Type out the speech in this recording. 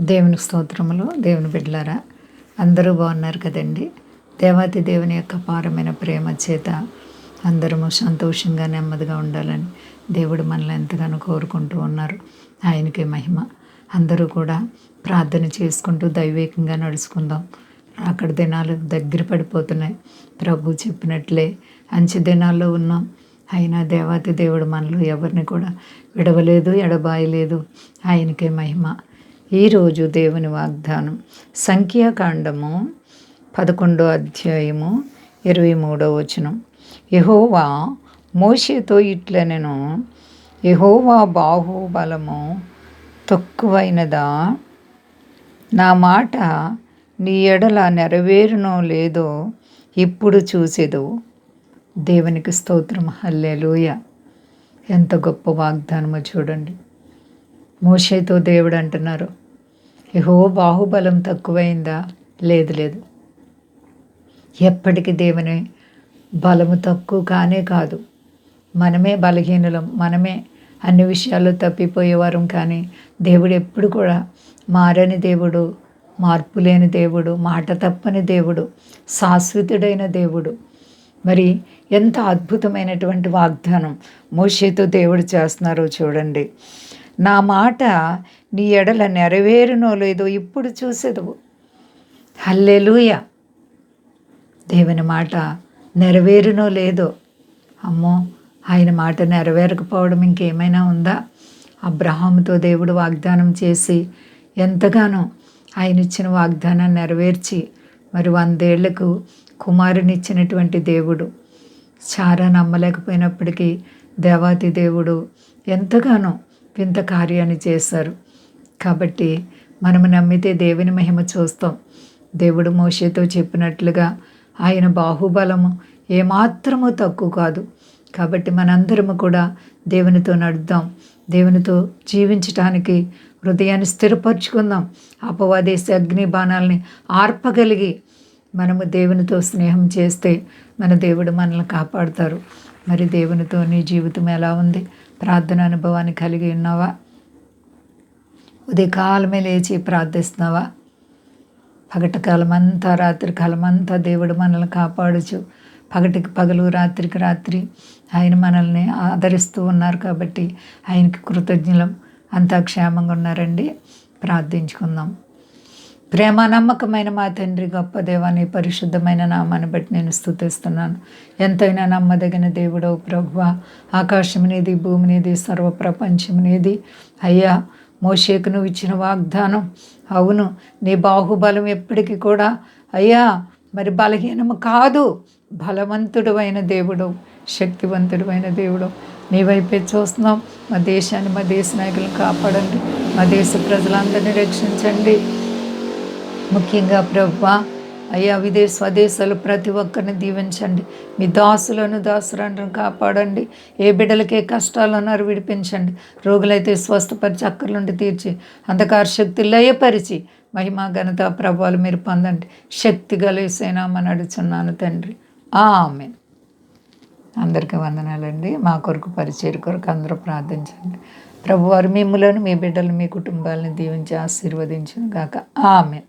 దేవుని స్తోత్రములు దేవుని బిడ్డలారా అందరూ బాగున్నారు కదండి. దేవాతి దేవుని యొక్క పారమైన ప్రేమ చేత అందరము సంతోషంగా నెమ్మదిగా ఉండాలని దేవుడు మనల్ని ఎంతగానో కోరుకుంటూ ఉన్నారు. ఆయనకే మహిమ. అందరూ కూడా ప్రార్థన చేసుకుంటూ దైవేకంగా నడుచుకుందాం. అక్కడ దినాలు దగ్గర పడిపోతున్నాయి. ప్రభు చెప్పినట్లే అంచె దినాల్లో ఉన్నాం. అయినా దేవాతి దేవుడు మనలో ఎవరిని కూడా విడవలేదు ఎడబాయలేదు. ఆయనకే మహిమ. ఈరోజు దేవుని వాగ్దానం. సంఖ్యాకాండము పదకొండో అధ్యాయము ఇరవై మూడో వచనం. యహోవా మోషేతో ఇట్లనెను యహోవా బాహుబలము తక్కువైనదా? నా మాట నీ ఎడల నెరవేరునో లేదో ఇప్పుడు చూసేదు. దేవునికి స్తోత్రం. హల్లెలూయ. ఎంత గొప్ప వాగ్దానమో చూడండి. మోషేతో దేవుడు అంటున్నారు యహో బాహుబలం తక్కువైందా? లేదు లేదు. ఎప్పటికీ దేవుని బలము తక్కువ కానే కాదు. మనమే బలహీనులం మనమే అన్ని విషయాల్లో తప్పిపోయేవారం కానీ దేవుడు ఎప్పుడు కూడా మారని దేవుడు మార్పు లేని దేవుడు మాట తప్పని దేవుడు శాశ్వతుడైన దేవుడు. మరి ఎంత అద్భుతమైనటువంటి వాగ్దానం మోషేతో దేవుడు చేస్తున్నారో చూడండి. నా మాట నీ ఎడల నెరవేరునో లేదో ఇప్పుడు చూసేదవు. హల్లెలూయ. దేవుని మాట నెరవేరునో లేదో. అమ్మో ఆయన మాట నెరవేరకపోవడం ఇంకేమైనా ఉందా? అబ్రహాముతో దేవుడు వాగ్దానం చేసి ఎంతగానో ఆయన ఇచ్చిన వాగ్దానాన్ని నెరవేర్చి మరి వందేళ్ళకు కుమారునిచ్చినటువంటి దేవుడు. చాలా నమ్మలేకపోయినప్పటికీ దేవాతి దేవుడు ఎంతగానో వింత కార్యాన్ని చేశారు. కాబట్టి మనము నమ్మితే దేవుని మహిమ చూస్తాం. దేవుడు మోషేతో చెప్పినట్లుగా ఆయన బాహుబలము ఏమాత్రము తక్కువ కాదు. కాబట్టి మనందరము కూడా దేవునితో నడుద్దాం. దేవునితో జీవించటానికి హృదయాన్ని స్థిరపరచుకుందాం. అపవాదేశ అగ్ని బాణాలని ఆర్పగలిగి మనము దేవునితో స్నేహం చేస్తే మన దేవుడు మనల్ని కాపాడుతారు. మరి దేవునితో నీ జీవితం ఎలా ఉంది? ప్రార్థన అనుభవాన్ని కలిగి ఉన్నావా? ఉదయకాలమే లేచి ప్రార్థిస్తున్నావా? పగటి కాలమంతా రాత్రి కాలమంతా దేవుడు మనల్ని కాపాడుచు. పగటికి పగలు రాత్రికి రాత్రి ఆయన మనల్ని ఆదరిస్తూ ఉన్నారు కాబట్టి ఆయనకి కృతజ్ఞలం. అంతా క్షేమంగా ఉన్నారండి. ప్రార్థించుకుందాం. ప్రేమ నమ్మకమైన మా తండ్రి గొప్ప దేవాన్ని పరిశుద్ధమైన నామాన్ని బట్టి నేను స్థుతిస్తున్నాను. ఎంతైనా నమ్మదగిన దేవుడో ప్రభువ ఆకాశమునేది భూమినేది సర్వప్రపంచమునేది సర్వ ప్రపంచం అయ్యా మోషేకు నువ్వు ఇచ్చిన వాగ్దానం అవును. నీ బాహుబలం ఎప్పటికీ కూడా అయ్యా మరి బలహీనము కాదు. బలవంతుడు అయిన దేవుడు శక్తివంతుడు అయిన దేవుడు నీ వైపే చూస్తున్నాం. మా దేశాన్ని మా దేశ నాయకులను కాపాడండి. మా దేశ ప్రజలందరినీ రక్షించండి. ముఖ్యంగా ప్రభు అయ్యా విదేశ స్వదేశాలు ప్రతి ఒక్కరిని దీవించండి. మీ దాసులను దాసులను కాపాడండి. ఏ బిడ్డలకే కష్టాలు ఉన్నారు విడిపించండి రోగులైతే స్వస్థపరిచి అక్కర్లుండి తీర్చి అంధకార శక్తి లయపరిచి మహిమా ఘనత ప్రభావాలు మీరు పొందండి. శక్తి గలేసేనామని అడుచున్నాను తండ్రి. ఆమె అందరికీ వందనాలండి. మా కొరకు పరిచయం కొరకు అందరూ ప్రార్థించండి. ప్రభువారు మిమ్మలను మీ బిడ్డలు మీ కుటుంబాలను దీవించి ఆశీర్వదించిన గాక. ఆమె